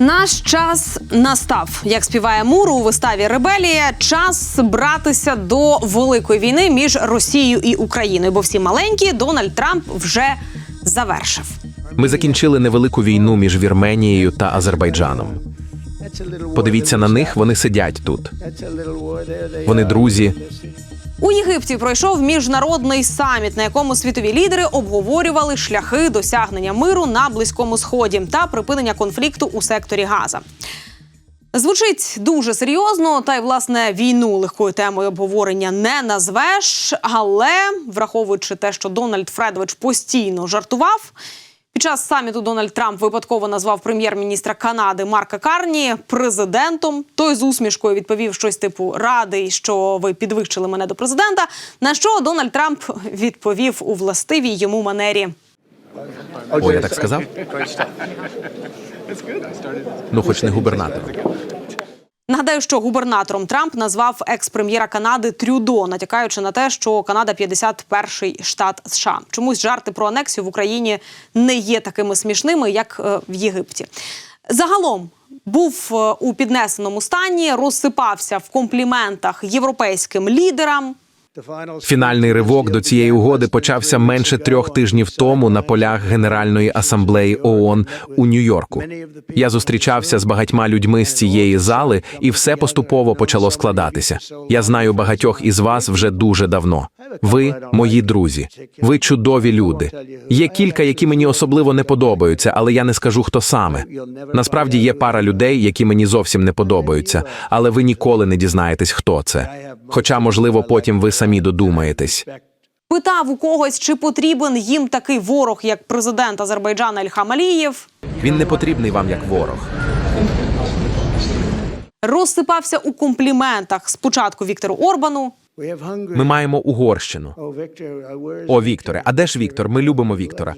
Наш час настав. Як співає Муру у виставі Ребелія, час братися до великої війни між Росією і Україною, бо всі маленькі Дональд Трамп вже завершив. Ми закінчили невелику війну між Вірменією та Азербайджаном. Подивіться на них, вони сидять тут. Вони друзі. У Єгипті пройшов міжнародний саміт, на якому світові лідери обговорювали шляхи досягнення миру на близькому сході та припинення конфлікту у секторі Газа. Звучить дуже серйозно, та й власне війну легкою темою обговорення не назвеш. Але враховуючи те, що Дональд Фредович постійно жартував. Під час саміту Дональд Трамп випадково назвав прем'єр-міністра Канади Марка Карні президентом. Той з усмішкою відповів щось типу Радий, що ви підвищили мене до президента. На що Дональд Трамп відповів у властивій йому манері. О, я так сказав? Ну, хоч не губернатором. Нагадаю, що губернатором Трамп назвав екс-прем'єра Канади Трюдо, натякаючи на те, що Канада 51-й штат США. Чомусь жарти про анексію в Україні не є такими смішними, як е, в Єгипті. Загалом був е, у піднесеному стані, розсипався в компліментах європейським лідерам. Фінальний ривок до цієї угоди почався менше трьох тижнів тому на полях Генеральної асамблеї ООН у Нью-Йорку. Я зустрічався з багатьма людьми з цієї зали, і все поступово почало складатися. Я знаю багатьох із вас вже дуже давно. Ви мої друзі, ви чудові люди. Є кілька, які мені особливо не подобаються, але я не скажу хто саме. Насправді є пара людей, які мені зовсім не подобаються, але ви ніколи не дізнаєтесь, хто це. Хоча, можливо, потім ви самі додумаєтесь. Питав у когось, чи потрібен їм такий ворог, як президент Азербайджана Ільхам Алієв. Він не потрібний вам як ворог. Розсипався у компліментах спочатку Віктору Орбану, Ми маємо Угорщину. О, Вікторе, а де ж Віктор? Ми любимо Віктора.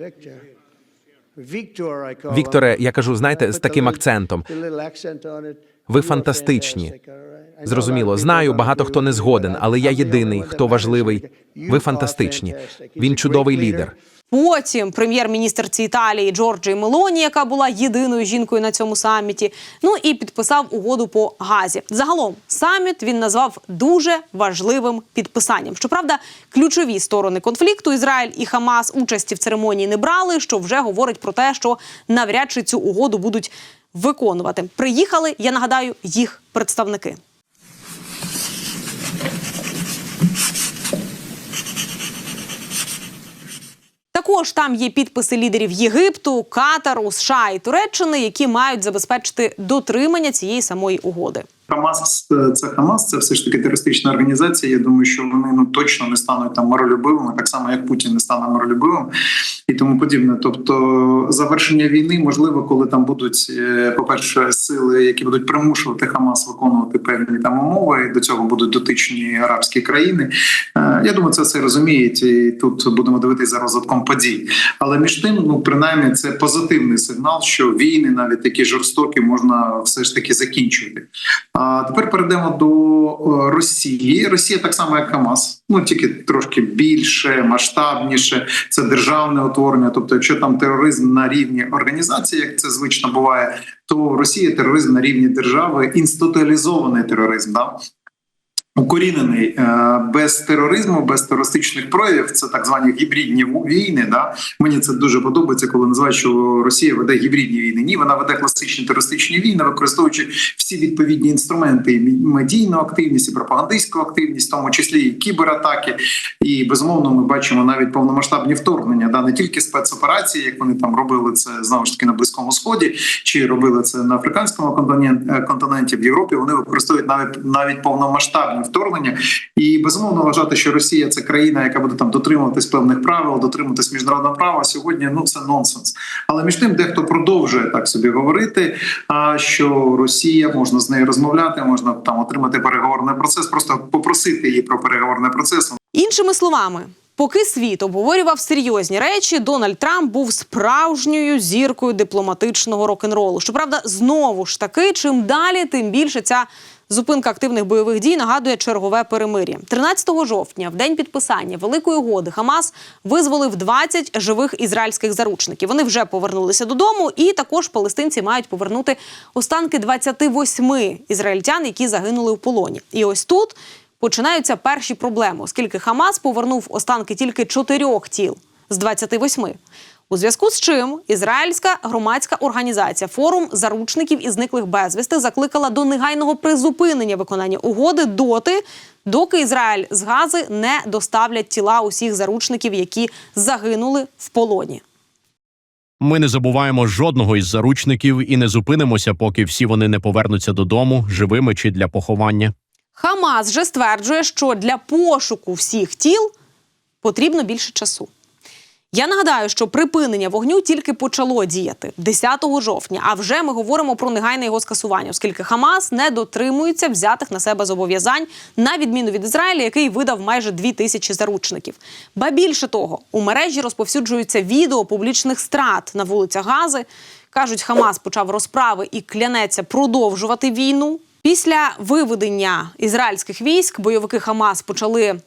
Вікторе, я кажу, знаєте, з таким акцентом. Ви фантастичні. Зрозуміло, знаю, багато хто не згоден, але я єдиний, хто важливий. Ви фантастичні. Він чудовий лідер. Потім прем'єр-міністерці Італії Джорджі Мелоні, яка була єдиною жінкою на цьому саміті. Ну і підписав угоду по газі. Загалом саміт він назвав дуже важливим підписанням. Щоправда, ключові сторони конфлікту Ізраїль і Хамас участі в церемонії не брали, що вже говорить про те, що навряд чи цю угоду будуть виконувати. Приїхали, я нагадаю, їх представники. Також там є підписи лідерів Єгипту, Катару, США і Туреччини, які мають забезпечити дотримання цієї самої угоди. Хамас е, це Хамас, це все ж таки терористична організація. Я думаю, що вони ну точно не стануть там миролюбивими, так само як Путін не стане миролюбивим і тому подібне. Тобто, завершення війни можливо, коли там будуть е, по перше сили, які будуть примушувати Хамас виконувати певні там умови. і До цього будуть дотичні арабські країни. Е, Я думаю, це все розуміють, і тут будемо дивитися за розвитком подій. Але між тим, ну принаймні, це позитивний сигнал, що війни, навіть такі жорстокі, можна все ж таки закінчувати. А тепер перейдемо до е, Росії. Росія так само, як Хамас, ну тільки трошки більше, масштабніше. Це державне утворення. Тобто, якщо там тероризм на рівні організації, як це звично буває, то Росія тероризм на рівні держави, інституалізований тероризм. Да? Укорінений е, без тероризму, без терористичних проявів, це так звані гібридні війни. Да мені це дуже подобається, коли називають, що Росія веде гібридні війни. Ні, вона веде класичні терористичні війни, використовуючи всі відповідні інструменти: і медійну активність, і пропагандистську активність, в тому числі і кібератаки. І безумовно, ми бачимо навіть повномасштабні вторгнення, да не тільки спецоперації, як вони там робили це знову ж таки на близькому сході, чи робили це на африканському континенті, континенті в Європі. Вони використовують навіть навіть повномасштабні вторгнення, і безумовно вважати, що Росія це країна, яка буде там дотримуватись певних правил, дотримуватись міжнародного права. Сьогодні ну це нонсенс. Але між тим, дехто продовжує так собі говорити. А що Росія можна з нею розмовляти, можна там отримати переговорний процес, просто попросити її про переговорний процес. Іншими словами, Поки світ обговорював серйозні речі, Дональд Трамп був справжньою зіркою дипломатичного рок-н-ролу. Щоправда, знову ж таки, чим далі, тим більше ця зупинка активних бойових дій нагадує чергове перемир'я. 13 жовтня, в день підписання Великої угоди, Хамас визволив 20 живих ізраїльських заручників. Вони вже повернулися додому, і також палестинці мають повернути останки 28 ізраїльтян, які загинули в полоні. І ось тут починаються перші проблеми, оскільки Хамас повернув останки тільки чотирьох тіл з 28. У зв'язку з чим ізраїльська громадська організація форум заручників і зниклих безвісти закликала до негайного призупинення виконання угоди доти, доки Ізраїль з Гази не доставлять тіла усіх заручників, які загинули в полоні. Ми не забуваємо жодного із заручників і не зупинимося, поки всі вони не повернуться додому живими чи для поховання. Хамас же стверджує, що для пошуку всіх тіл потрібно більше часу. Я нагадаю, що припинення вогню тільки почало діяти 10 жовтня. А вже ми говоримо про негайне його скасування, оскільки Хамас не дотримується взятих на себе зобов'язань на відміну від Ізраїля, який видав майже дві тисячі заручників. Ба більше того, у мережі розповсюджуються відео публічних страт на вулицях Гази. кажуть, Хамас почав розправи і клянеться продовжувати війну. Після виведення ізраїльських військ бойовики Хамас почали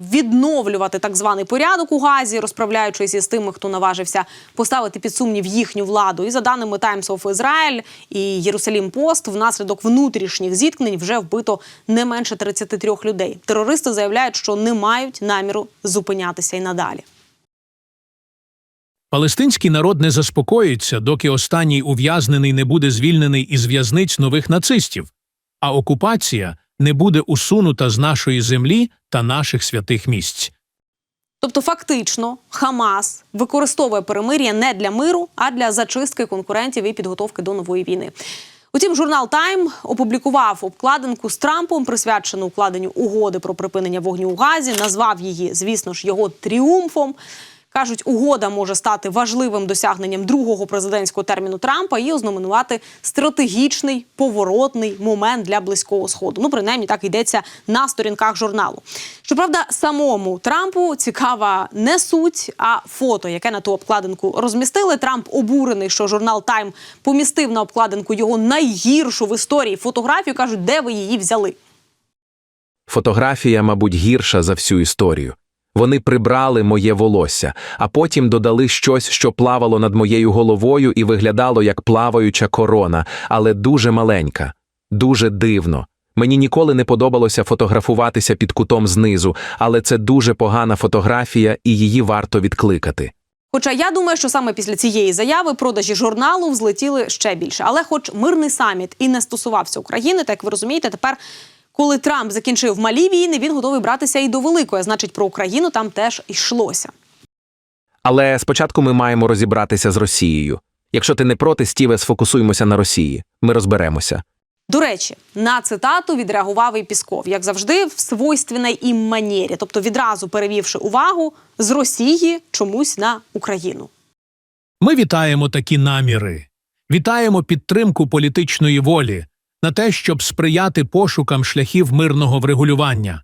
відновлювати так званий порядок у Газі, розправляючись із тими, хто наважився поставити під сумнів їхню владу. І за даними Times of Israel і Єрусалім Пост, внаслідок внутрішніх зіткнень вже вбито не менше 33 людей. Терористи заявляють, що не мають наміру зупинятися і надалі. Палестинський народ не заспокоїться, доки останній ув'язнений не буде звільнений із в'язниць нових нацистів, а окупація не буде усунута з нашої землі та наших святих місць. Тобто, фактично, Хамас використовує перемир'я не для миру, а для зачистки конкурентів і підготовки до нової війни. Утім, журнал Тайм опублікував обкладинку з Трампом, присвячену укладенню угоди про припинення вогню у Газі. Назвав її, звісно ж, його тріумфом. Кажуть, угода може стати важливим досягненням другого президентського терміну Трампа і ознаменувати стратегічний поворотний момент для близького сходу. Ну, принаймні, так йдеться на сторінках журналу. Щоправда, самому Трампу цікава не суть, а фото, яке на ту обкладинку розмістили. Трамп обурений, що журнал Тайм помістив на обкладинку його найгіршу в історії фотографію. кажуть, де ви її взяли. Фотографія, мабуть, гірша за всю історію. Вони прибрали моє волосся, а потім додали щось, що плавало над моєю головою і виглядало як плаваюча корона, але дуже маленька, дуже дивно. Мені ніколи не подобалося фотографуватися під кутом знизу, але це дуже погана фотографія, і її варто відкликати. Хоча я думаю, що саме після цієї заяви продажі журналу взлетіли ще більше. Але, хоч мирний саміт і не стосувався України, так як ви розумієте, тепер, коли Трамп закінчив малі війни, він готовий братися і до великої. Значить, про Україну там теж йшлося. Але спочатку ми маємо розібратися з Росією. Якщо ти не проти, Стіве, сфокусуємося на Росії. Ми розберемося. До речі, на цитату відреагував і Пісков, як завжди, в свойственній їм манері, тобто відразу перевівши увагу з Росії чомусь на Україну. Ми вітаємо такі наміри, вітаємо підтримку політичної волі на те, щоб сприяти пошукам шляхів мирного врегулювання.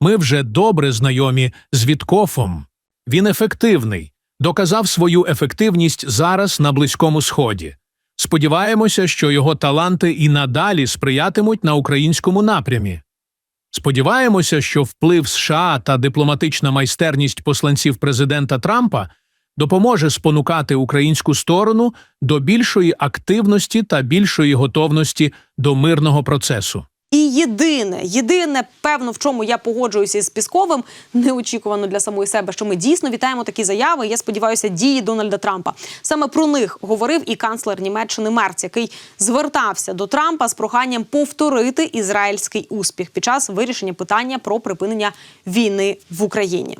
Ми вже добре знайомі з Віткофом. Він ефективний, доказав свою ефективність зараз на Близькому Сході. Сподіваємося, що його таланти і надалі сприятимуть на українському напрямі. Сподіваємося, що вплив США та дипломатична майстерність посланців президента Трампа допоможе спонукати українську сторону до більшої активності та більшої готовності до мирного процесу. І єдине, єдине, певно, в чому я погоджуюся із Пісковим, неочікувано для самої себе, що ми дійсно вітаємо такі заяви. Я сподіваюся, дії Дональда Трампа. Саме про них говорив і канцлер Німеччини Мерц, який звертався до Трампа з проханням повторити ізраїльський успіх під час вирішення питання про припинення війни в Україні.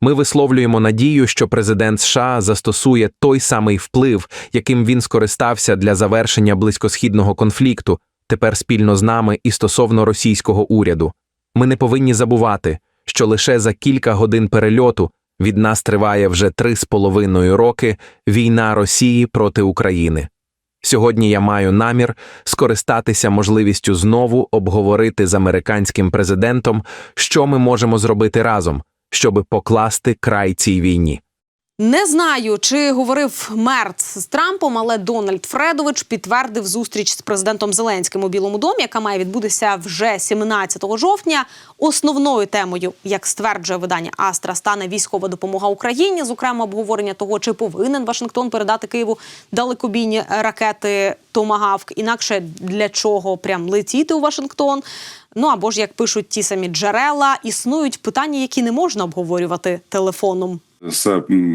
Ми висловлюємо надію, що президент США застосує той самий вплив, яким він скористався для завершення близькосхідного конфлікту, тепер спільно з нами і стосовно російського уряду. Ми не повинні забувати, що лише за кілька годин перельоту від нас триває вже три з половиною роки війна Росії проти України. Сьогодні я маю намір скористатися можливістю знову обговорити з американським президентом, що ми можемо зробити разом, щоби покласти край цій війні. Не знаю, чи говорив Мерц з Трампом, але Дональд Фредович підтвердив зустріч з президентом Зеленським у Білому домі, яка має відбутися вже 17 жовтня. Основною темою, як стверджує видання Астра, стане військова допомога Україні, зокрема обговорення того, чи повинен Вашингтон передати Києву далекобійні ракети Томагавк. Інакше для чого прям летіти у Вашингтон. Ну або ж як пишуть ті самі джерела, існують питання, які не можна обговорювати телефоном. З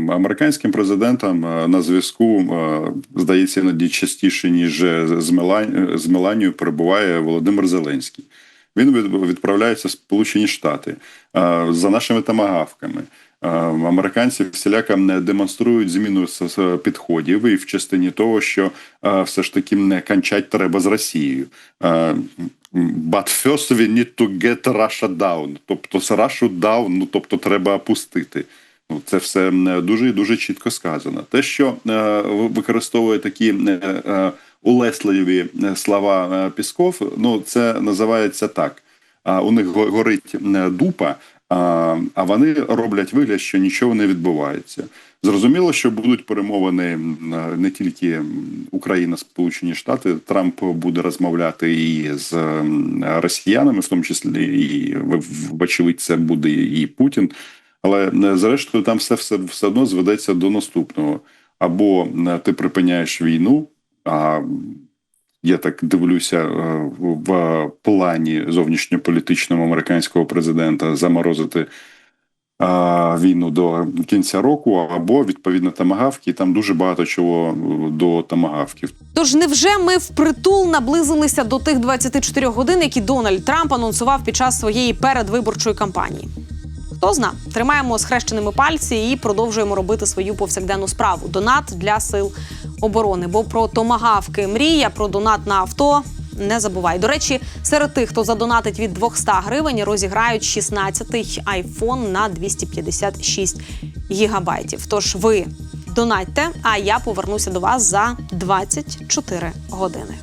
американським президентом е, на зв'язку е, здається іноді частіше ніж з Мелань з Меланією перебуває Володимир Зеленський. Він відправляється в Сполучені Штати е, за нашими тамагавками. Е, Американці всіляко не демонструють зміну підходів і в частині того, що е, все ж таки не кончать треба з Росією. Е, But first we need to get Russia down. Тобто Russia down, ну тобто треба опустити. Це все дуже і дуже чітко сказано. Те, що е, ви- використовує такі е, е, улесливі слова Пісков, ну це називається так. А у них горить дупа, а, вони роблять вигляд, що нічого не відбувається. Зрозуміло, що будуть перемовини не тільки Україна, Сполучені Штати. Трамп буде розмовляти і з росіянами, в тому числі і вочевидь, це буде і Путін. Але е, зрештою там все, все, все одно зведеться до наступного: або е, ти припиняєш війну, а я так дивлюся е, в плані зовнішньополітичному американського президента заморозити війну до кінця року, або відповідно тамагавки. Там дуже багато чого до тамагавків. Тож невже ми впритул наблизилися до тих 24 годин, які Дональд Трамп анонсував під час своєї передвиборчої кампанії? Хто зна, тримаємо схрещеними пальці і продовжуємо робити свою повсякденну справу. Донат для сил оборони. Бо про томагавки мрія, про донат на авто. Не забувай. До речі, серед тих, хто задонатить від 200 гривень, розіграють 16-й айфон на 256 гігабайтів. Тож ви донатьте, а я повернуся до вас за 24 години.